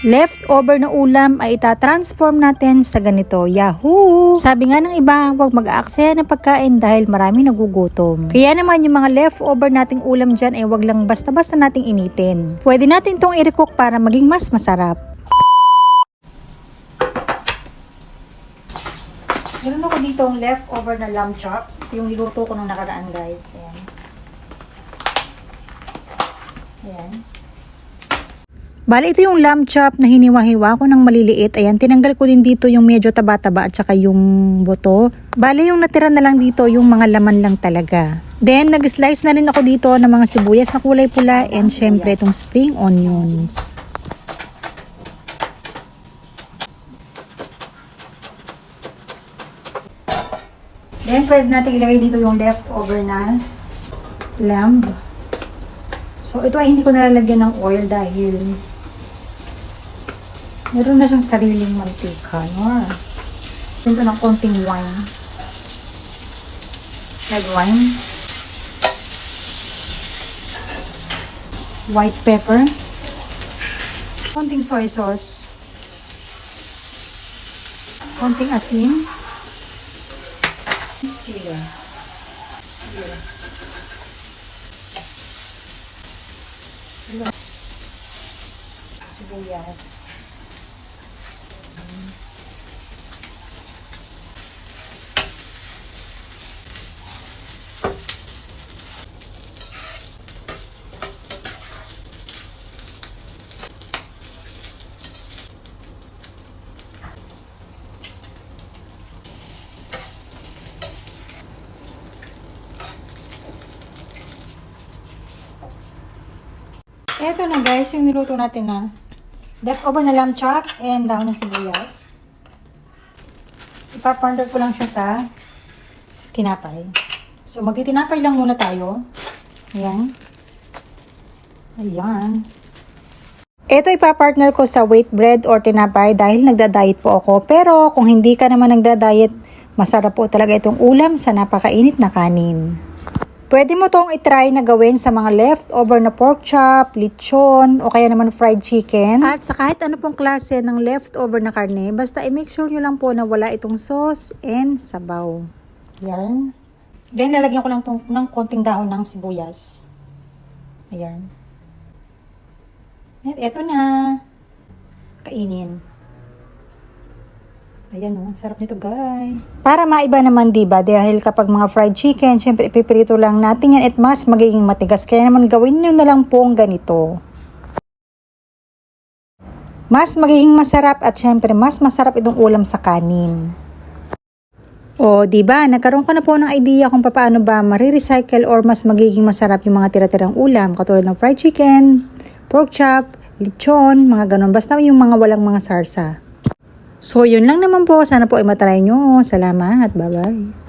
leftover na ulam ay itatransform natin sa ganito. Yahoo! Sabi nga ng iba, huwag mag-aaksaya ng pagkain dahil marami nagugutom. Kaya naman yung mga leftover nating ulam dyan ay wag lang basta-basta nating initin. Pwede natin tong i-recook para maging mas masarap. Meron ako dito ang leftover na lamb chop. Yung niluto ko nung nakaraan guys. Ayan. Ayan. Bali, ito yung lamb chop na hiniwa-hiwa ko ng maliliit. Ayan, tinanggal ko din dito yung medyo taba-taba at saka yung buto. Bali, yung natira na lang dito, yung mga laman lang talaga. Then, nag-slice na rin ako dito ng mga sibuyas na kulay pula and syempre itong spring onions. Then, pwede natin ilagay dito yung leftover na lamb. So, ito ay hindi ko nalalagyan ng oil dahil meron na siyang sariling mantika. No? Ito ng konting wine. Red wine. White pepper. Konting soy sauce. Konting asin. Sila. Sibuyas. Eto na guys, yung niluto natin na leftover na lamb chop and dahon ng sibuyas. Ipapounder ko lang siya sa tinapay. So, magtitinapay lang muna tayo. Ayan. Ayan. Ito ipapartner ko sa wheat bread or tinapay dahil nagda-diet po ako. Pero kung hindi ka naman nagda-diet, masarap po talaga itong ulam sa napakainit na kanin. Pwede mo tong itry na gawin sa mga leftover na pork chop, lechon, o kaya naman fried chicken. At sa kahit ano pong klase ng leftover na karne, basta i-make sure nyo lang po na wala itong sauce and sabaw. Yan. Then, lalagyan ko lang tong, ng konting dahon ng sibuyas. Ayan. At eto na. Kainin. Ayan o, ang sarap nito guys. Para maiba naman diba, dahil kapag mga fried chicken, syempre ipiprito lang natin yan at mas magiging matigas. Kaya naman gawin nyo na lang po ang ganito. Mas magiging masarap at syempre mas masarap itong ulam sa kanin. O, di ba? Nagkaroon ko na po ng idea kung paano ba marirecycle or mas magiging masarap yung mga tira-tirang ulam katulad ng fried chicken, pork chop, lechon, mga ganun. Basta yung mga walang mga sarsa. So, yun lang naman po. Sana po ay matry nyo. Salamat. Bye-bye.